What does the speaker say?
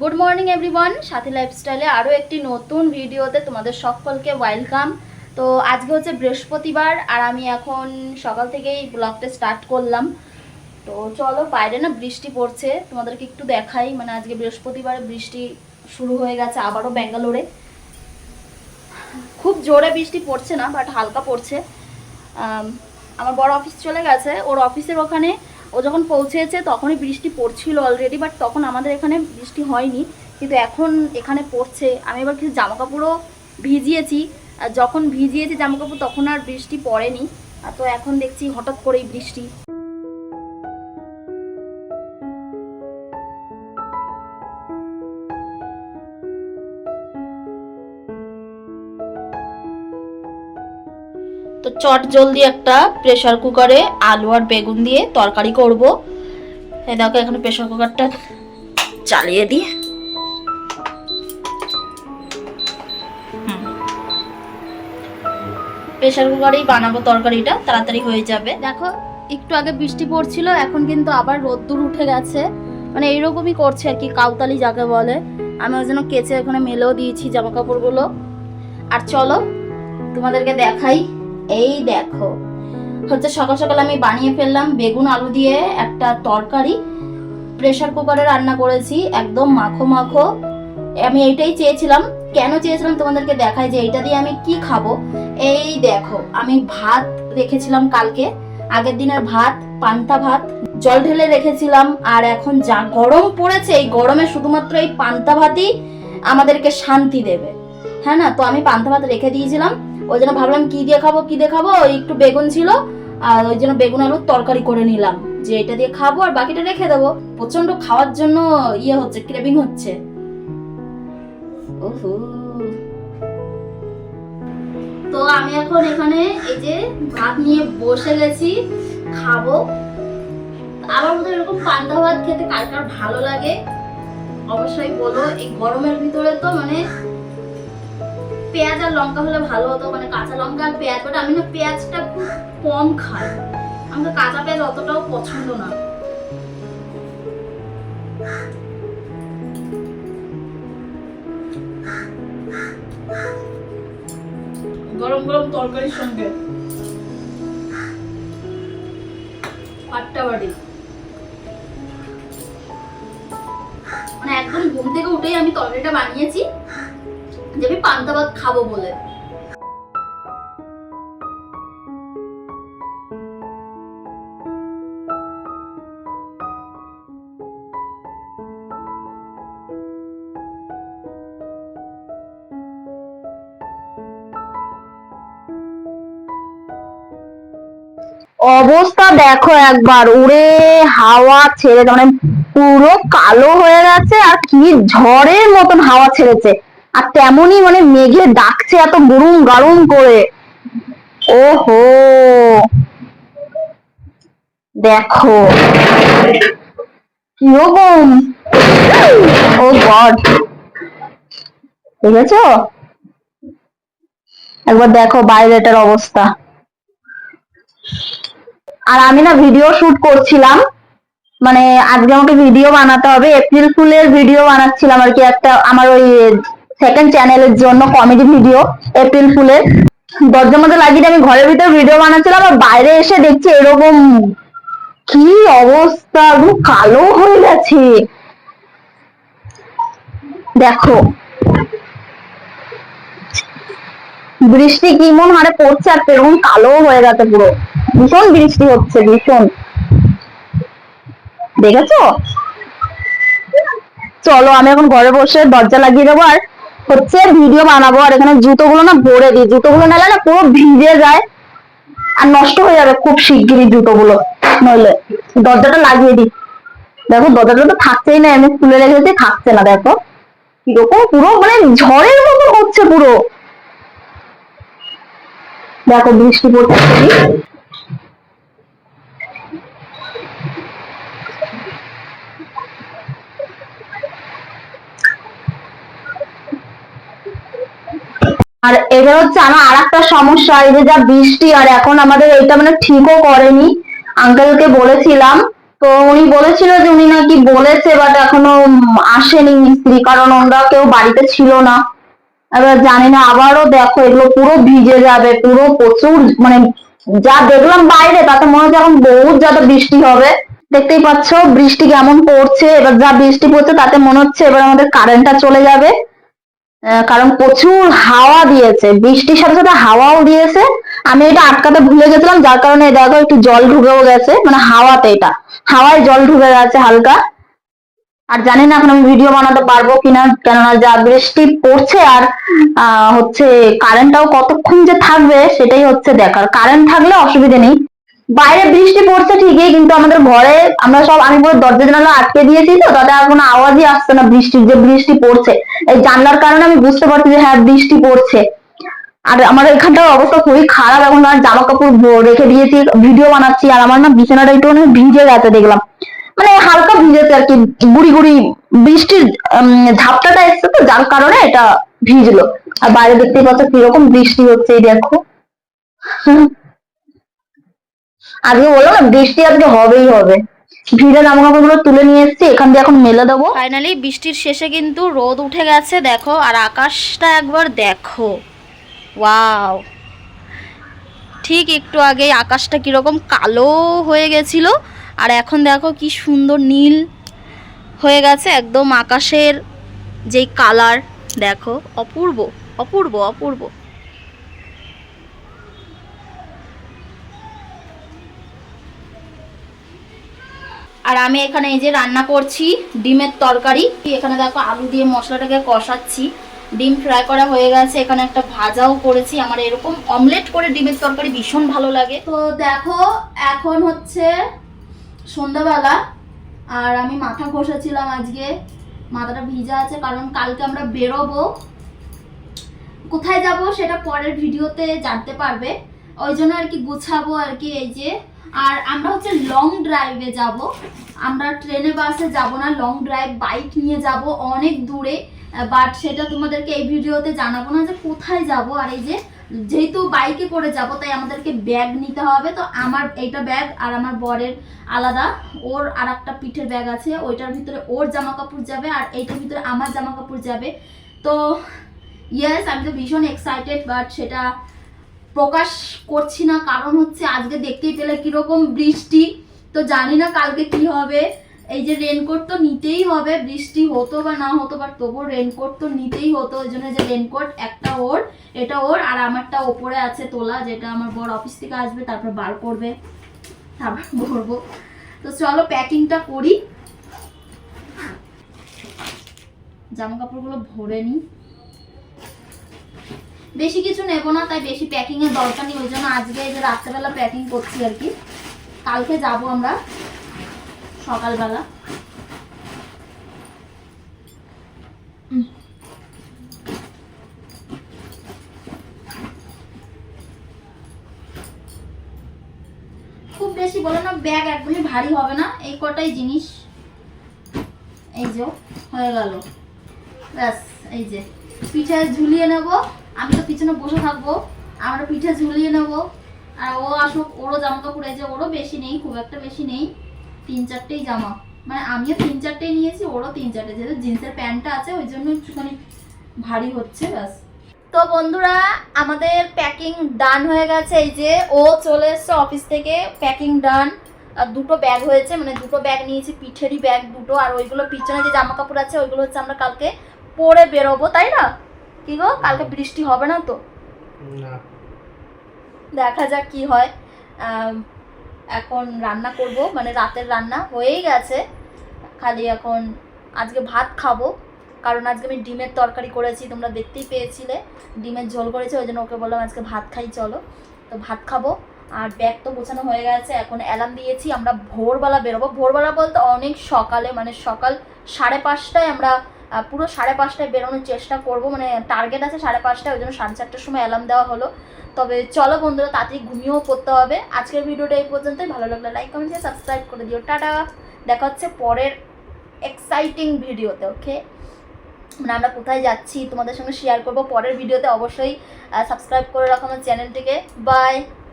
Good morning everyone সাথী লাইফস্টাইলে আরও একটি নতুন ভিডিওতে তোমাদের সকলকে ওয়েলকাম তো আজকে হচ্ছে বৃহস্পতিবার, আর আমি এখন সকাল থেকেই ব্লগটা স্টার্ট করলাম। তো চলো, বাইরে না বৃষ্টি পড়ছে। তোমাদেরকে একটু দেখাই মানে আজকে বৃহস্পতিবারে বৃষ্টি শুরু হয়ে গেছে আবারও ব্যাঙ্গালোরে। খুব জোরে বৃষ্টি পড়ছে না বাট হালকা পড়ছে। আমার বড় অফিস চলে গেছে। ওর অফিসের ওখানে ও যখন পৌঁছেছে তখনই বৃষ্টি পড়ছিল অলরেডি বাট তখন আমাদের এখানে বৃষ্টি হয়নি। কিন্তু এখন এখানে পড়ছে। আমি এবার কিছু জামা কাপড়ও ভিজিয়েছি। আর যখন ভিজিয়েছি জামা কাপড় তখন আর বৃষ্টি পড়েনি। তো এখন দেখছি হঠাৎ করেই বৃষ্টি। চট জলদি একটা প্রেসার কুকারে আলু আর বেগুন দিয়ে তরকারি করব। এই দেখো এখানে প্রেসার কুকারটা চালিয়ে দিই প্রেসার কুকারেই বানাবো তরকারিটা, তাড়াতাড়ি হয়ে যাবে। দেখো, একটু আগে বৃষ্টি পড়ছিল, এখন কিন্তু আবার রোদ্দুর উঠে গেছে। মানে এইরকমই করছে আর কি, কাউতালি যাকে বলে। আমি ওই জন্য কেচে ওখানে মেলেও দিয়েছি জামা কাপড়গুলো আর চলো, তোমাদেরকে দেখাই। এই দেখো। হচ্ছে সকাল সকাল আমি বানিয়ে ফেললাম বেগুন আলু দিয়ে একটা তরকারি। প্রেশার কুকারে রান্না করেছি, একদম মাখো মাখো। আমি এইটাই চেয়েছিলাম, কেন চেয়েছিলাম তোমাদেরকে দেখাই যে এইটা দিয়ে আমি কি খাব? এই দেখো, আমি ভাত রেখেছিলাম কালকে, আগের দিনের ভাত, পান্তা ভাত। জল ঢেলে রেখেছিলাম, আর এখন যা গরম পড়েছে, এই গরমে শুধুমাত্র এই পান্তা ভাতই আমাদেরকে শান্তি দেবে। হ্যাঁ না? তো আমি পান্তা ভাত রেখে দিয়েছিলাম ওই জন্য ভাবলাম কি দিয়ে খাব, কি দিয়ে খাব? একটু বেগুন ছিল, আর ওই জন্য বেগুন আলুর তরকারি করে নিলাম। যে এটা দিয়ে খাব আর বাকিটা রেখে দেবো। প্রচণ্ড খাওয়ার জন্য ইয়ে হচ্ছে ক্রেভিং হচ্ছে। ওহো। তো আমি এখন এখানে এই যে ভাত নিয়ে বসে গেছি, খাব। আমার মতো এরকম পান্তা ভাত খেতে কার কার ভালো লাগে, অবশ্যই বলো। এই গরমের ভিতরে তো মানে পেঁয়াজ আর লঙ্কা হলে ভালো হতো মানে কাঁচা লঙ্কা আর পেঁয়াজ বাট আমি না পেঁয়াজটা খুব কম খাই। আমাকে কাঁচা পেঁয়াজ অতটাও পছন্দ না। গরম গরম তরকারির সঙ্গে। আটটা বাড়ি মানে একদম ঘুম থেকে উঠেই আমি তরকারিটা বানিয়েছি। যে আমি পান্তা ভাত খাব বলে। অবস্থা দেখো একবার উড়ে হাওয়া ছেড়ে মানে পুরো কালো হয়ে গেছে আর কি ঝড়ের মতন হাওয়া ছেড়েছে। তেমনই মানে মেঘে ডাকছে এত গরুম গারুম করে। দেখো। কীরকম ও গড। দেখেছ? একবার দেখো বাইরেটার অবস্থা। আর আমি না ভিডিও শুট করছিলাম। মানে আজকে আমাকে ভিডিও বানাতে হবে। এপ্রিল ফুলের ভিডিও বানাচ্ছিলাম আর কি একটা। আমার ওই সেকেন্ড চ্যানেলের জন্য কমেডি ভিডিও এপ্রিল ফুলের দরজার মধ্যে লাগিয়ে আমি ঘরের ভিতরে ভিডিও বানাচ্ছিলাম আর বাইরে এসে দেখছি এরকম কি অবস্থা কালো হয়ে গেছে। দেখো। বৃষ্টি কেমন হারে পড়ছে আর এরকম কালো হয়ে গেছে পুরো। ভীষণ বৃষ্টি হচ্ছে, ভীষণ। দেখেছ? চলো আমি এখন ঘরে বসে দরজা লাগিয়ে দেবো আর হচ্ছে ভিডিও বানাবো আর এখানে জুতোগুলো না ভরে দিই। জুতোগুলো নালে না পুরো ভিজে যায় আর নষ্ট হয়ে যাবে খুব শিগগিরই জুতোগুলো। নইলে দরজাটা লাগিয়ে দিই। দেখো দরজাটা তো থাকছেই না এমনি খুলে রেখেছি, থাকছে না, দেখো। কীরকম পুরো মানে ঝড়ের মতো হচ্ছে পুরো। দেখো বৃষ্টি পড়ছে। আর এবার হচ্ছে আমার আর একটা সমস্যা, এই যে যা বৃষ্টি আর এখন আমাদের এটা মানে ঠিকও করেনি। আঙ্কেলকে বলেছিলাম, তো উনি বলেছিল যে উনি নাকি বলেছে বাট এখনও আসেনি মিস্ত্রি, কারণ ওরা কেউ বাড়িতে ছিল না। এবার জানি না, আবারও দেখো এগুলো পুরো ভিজে যাবে, পুরো প্রচুর মানে যা দেখলাম বাইরে তাতে মনে হচ্ছে এখন বহুত যাতে বৃষ্টি হবে। দেখতেই পাচ্ছ বৃষ্টি কেমন পড়ছে, এবার যা বৃষ্টি পড়ছে তাতে মনে হচ্ছে এবার আমাদের কারেন্টটা চলে যাবে। কারণ প্রচুর হাওয়া দিয়েছে। বৃষ্টির সাথে সাথে হাওয়াও দিয়েছে। আমি এটা আটকাতে ভুলে গেছিলাম, যার কারণে দেখো একটু জল ঢুকেও গেছে মানে হাওয়াতে এটা। হাওয়ায় জল ঢুকে গেছে হালকা। আর জানি না এখন আমি ভিডিও বানাতে পারব কিনা, কেননা যা বৃষ্টি পড়ছে আর হচ্ছে কারেন্টটাও কতক্ষণ যে থাকবে সেটাই হচ্ছে দেখার। কারেন্ট থাকলে অসুবিধে নেই। বাইরে বৃষ্টি পড়ছে ঠিকই, কিন্তু আমাদের ঘরে আমরা সব, আমি পুরো দরজা জানালা আটকে দিয়েছি তো, তাতে আর কোনো আওয়াজই আসছে না বৃষ্টির, যে বৃষ্টি পড়ছে। এই জানলার কারণে আমি বুঝতে পারছি যে হ্যাঁ বৃষ্টি পড়ছে। আর আমার এখানটার অবস্থা খুবই খারাপ, এখন আর জামা কাপড় রেখে দিয়েছি, ভিডিও বানাচ্ছি, আর আমার না বিছানাটা একটু অনেক ভিজে গেছে দেখলাম। মানে হালকা ভিজেছে আর কি, গুড়ি গুড়ি বৃষ্টির ঝাপটাটা এসছে তো, যার কারণে এটা ভিজলো। আর বাইরে দেখতেই পাচ্ছ কীরকম বৃষ্টি হচ্ছে, এই দেখো। আজকে বললাম না, বৃষ্টি আজকে হবেই হবে। ভিড়ে জামা কাপড়গুলো তুলে নিয়ে এসেছি, এখান দিয়ে এখন মেলে দেবো। ফাইনালি বৃষ্টির শেষে কিন্তু রোদ উঠে গেছে, দেখো, আর আকাশটা একবার দেখো। ওয়াও ঠিক একটু আগে আকাশটা কীরকম কালো হয়ে গেছিল, আর এখন দেখো কি সুন্দর নীল হয়ে গেছে, একদম আকাশের যেই কালার দেখো, অপূর্ব অপূর্ব অপূর্ব। আর আমি এখানে এই যে রান্না করছি ডিমের তরকারি। এখানে দেখো আলু দিয়ে মশলাটাকে কষাচ্ছি। ডিম ফ্রাই করা হয়ে গেছে। এখানে একটা ভাজাও করেছি। আমার এরকম অমলেট করে ডিমের তরকারি ভীষণ ভালো লাগে। তো দেখো, এখন হচ্ছে সন্ধ্যাবেলা। আর আমি মাথা ঘষেছিলাম আজকে। মাথাটা ভিজা আছে, কারণ কালকে আমরা বেরোবো। কোথায় যাব সেটা পরের ভিডিওতে জানতে পারবে। ওই জন্য আর কি গুছাবো আর কি এই যে। আর আমরা হচ্ছে লং ড্রাইভে যাব। আমরা ট্রেনে বাসে যাব না লং ড্রাইভ বাইক নিয়ে যাব অনেক দূরে। বাট সেটা তোমাদেরকে এই ভিডিওতে জানাব না যে কোথায় যাব। আর এই যে যেহেতু বাইকে করে যাব, তাই আমাদেরকে ব্যাগ নিতে হবে। তো আমার এইটা ব্যাগ আর আমার বরের আলাদা। ওর আর একটা পিঠের ব্যাগ আছে, ওইটার ভিতরে ওর জামা কাপড় যাবে আর এইটার ভিতরে আমার জামা কাপড় যাবে। তো ইয়েস আমি তো ভীষণ এক্সাইটেড বাট সেটা প্রকাশ করছি না, কারণ হচ্ছে আজকে দেখতেই পেলে কীরকম বৃষ্টি। তো জানি না কালকে কি হবে। এই যে রেনকোট তো নিতেই হবে, বৃষ্টি হতো বা না হতো বাট তবুও রেনকোট তো নিতেই হতো, ওই জন্য যে রেনকোট একটা ওর, এটা ওর, আর আমারটা ওপরে আছে তোলা, যেটা আমার বড় অফিস থেকে আসবে, তারপর বার করবে, তারপর ভরবো। তো চলো প্যাকিংটা করি। জামা কাপড়গুলো ভরে নিই। বেশি কিছু নেব না, তাই বেশি প্যাকিং এর দরকার নেই, ওই জন্য আজকে এই যে রাত্রেবেলা প্যাকিং করছি আর কি। কালকে যাব আমরা, সকালবেলা। খুব বেশি বলে না ব্যাগ একদমই ভারী হবে না, এই কটাই জিনিস। এই যে, হয়ে গেল। ব্যাস, এই যে, পিঠে ঝুলিয়ে নেব। আমি তো পিছনে বসে থাকব, আমরা পিঠে ঝুলিয়ে নেব। আর ও আসুক, ওরও জামা কাপড় যে ওরও বেশি নেই, খুব একটা বেশি নেই, তিন চারটেই জামা। মানে আমিও তিন চারটেই নিয়েছি, ওরও তিন চারটে, যেহেতু জিন্সের প্যান্টটা আছে, ওই জন্য একটুখানি ভারী হচ্ছে, ব্যাস। তো বন্ধুরা, আমাদের প্যাকিং ডান হয়ে গেছে, এই যে ও চলে এসছে অফিস থেকে প্যাকিং ডান আর দুটো ব্যাগ হয়েছে মানে দুটো ব্যাগ নিয়েছি, পিঠেরই ব্যাগ দুটো, আর ওইগুলো পিছনে যে জামা কাপড় আছে, ওইগুলো হচ্ছে আমরা কালকে পরে বেরোবো, তাই না? কি গো? কালকে বৃষ্টি হবে না তো? না। দেখা যাক কি হয়। এখন রান্না করব মানে রাতের রান্না হয়েই গেছে। খালি এখন আজকে ভাত খাব কারণ আজকে আমি ডিমের তরকারি করেছি তোমরা দেখতেই পেয়েছিলে। ডিমের ঝোল করেছি ওই জন্য ওকে বললাম আজকে ভাত খাই চলো। তো ভাত খাব আর ব্যাগ তো গোছানো হয়ে গেছে এখন অ্যালার্ম দিয়েছি আমরা ভোরবেলা বেরোবো। ভোরবেলা বলতে অনেক সকালে মানে সকাল সাড়ে পাঁচটায় আমরা পুরো সাড়ে পাঁচটায় বেরোনোর চেষ্টা করব। মানে টার্গেট আছে সাড়ে পাঁচটায়, ওই জন্য সাড়ে চারটার সময় অ্যালার্ম দেওয়া হলো। তবে চলো বন্ধুরা, তাড়াতাড়ি ঘুমিয়েও পড়তে হবে। আজকের ভিডিওটা এই পর্যন্তই। ভালো লাগলে লাইক কমেন্ট সাবস্ক্রাইব করে দিও। টাটা! দেখা হচ্ছে পরের এক্সাইটিং ভিডিওতে ওকে মানে আমরা কোথায় যাচ্ছি, তোমাদের সঙ্গে শেয়ার করব। পরের ভিডিওতে অবশ্যই সাবস্ক্রাইব করে রাখো আমার চ্যানেলটিকে বাই